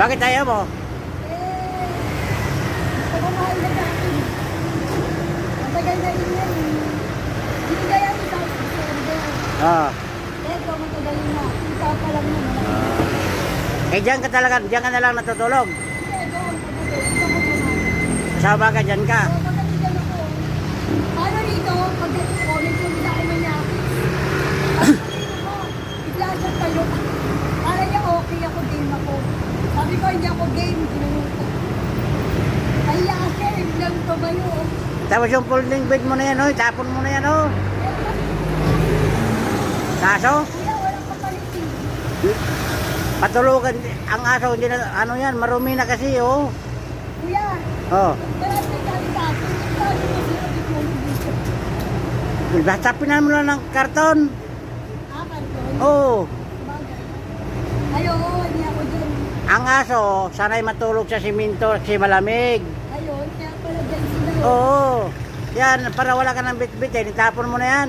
Bakit ayaw mo? Eh, pagmamahal na natin. Matagal na rin yan. Hindi kaya yung sa survey. Oo. Eto, matagal na. Kita pa lang naman. Eh, diyan ka talaga, diyan ka na lang natutulog. Hindi, doon. Sa baga, diyan ka. Ako. Paano rito, pag comment yung sa akin niya, bigla siya tayo. Para niya okay ako, game ako. Sabi ko, hindi ako game. Ginanong ko. Kaya kasi, biglang tumayo. Tapos yung folding bed mo na yan, oh, tapon mo na yan, oh. Kaso, Kuya, walang kapalit eh. patulugan, ang aso, hindi na, ano yan, marumi na kasi, oh. Kuya, Oh. Basta pinan mo lang ng karton. Ah, kanton. Oh. Bagay. Ayaw, hindi ako dyan. Ang aso, sanay matulog sa siminto kasi malamig. Ayun, kaya pala dyan sila. Oo. Yan, para wala ka ng bit-bit, eh, itapon mo na yan.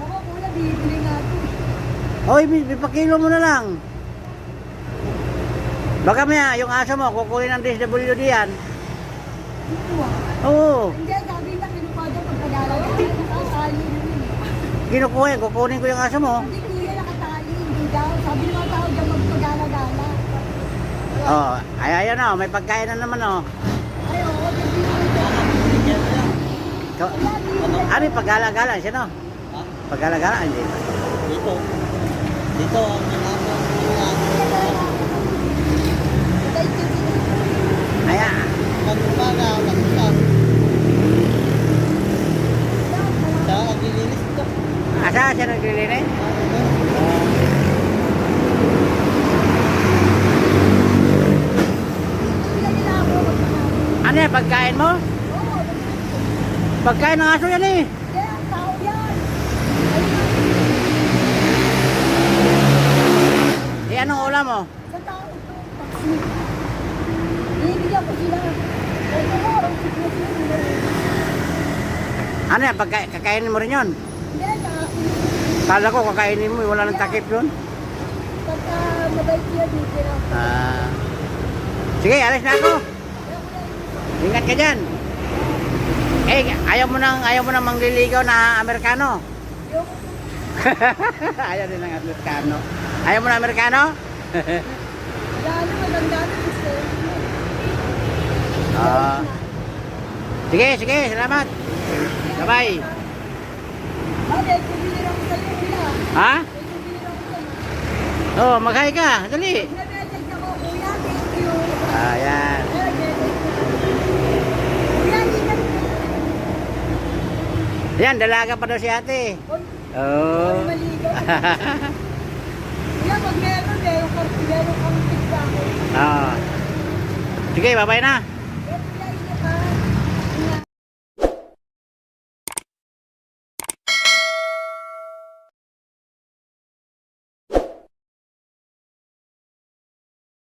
Ako, kuya, bibili nga ito. Hoy, bipakilo mo na lang. Baka maya, yung aso mo, kukunin ng DSWD yan. Ito ah. Oo. Hindi, sabi na kinukuha dyan pag pag-alala. Nakatali na yun. Kinukuha yan, kukunin ko yung aso mo. Hindi kuya nakatali, hindi daw. Sabi ng mga tao dyan magpag-alala. Oh, ay ayan oh, may pagkain na naman oh. Ay, oo, bibili ko dyan. Ikaw, ano yung paggala-gala, sino? Ha? Paggala-gala, hindi. Dito. Dito ang ginagawa ng Dahil dyan sila. Aya, pag-umaga, pag-usap. Siya ang naglilinis ito. asa siya naglilinis? Ako magpapalala. Ano yan, pagkain mo? Pagkain ng aso yan eh. ang tao. Eh, anong ulam mo? Sa tao ito. Binibigyan ko sila. Ano yan, pagkain, kakainin mo rin yun? Hindi, saka Kala ko kakainin mo, eh, wala nang takip yun. pagka mabait dito lang. Ah. Sige, alis na ako. Ingat ka dyan. Eh, ayaw mo nang, ayaw mo nang mangliligaw na Amerikano. Ayaw din ng Amerikano. Ayaw mo na Amerikano? Lalo na gusto. Ah. Sige, sige, salamat. Bye-bye. Ha? Sa'yo. Oh, maghay ka. Dali. Nag-message ako, Kuya, thank you. Ayan. Ayun, message ko. Kuya, hindi ka Yan, dalaga pa daw si ate. Uy, Oh. Kuya, pag meron, meron kang tigsa ko. Ah. Sige, bye-bye na.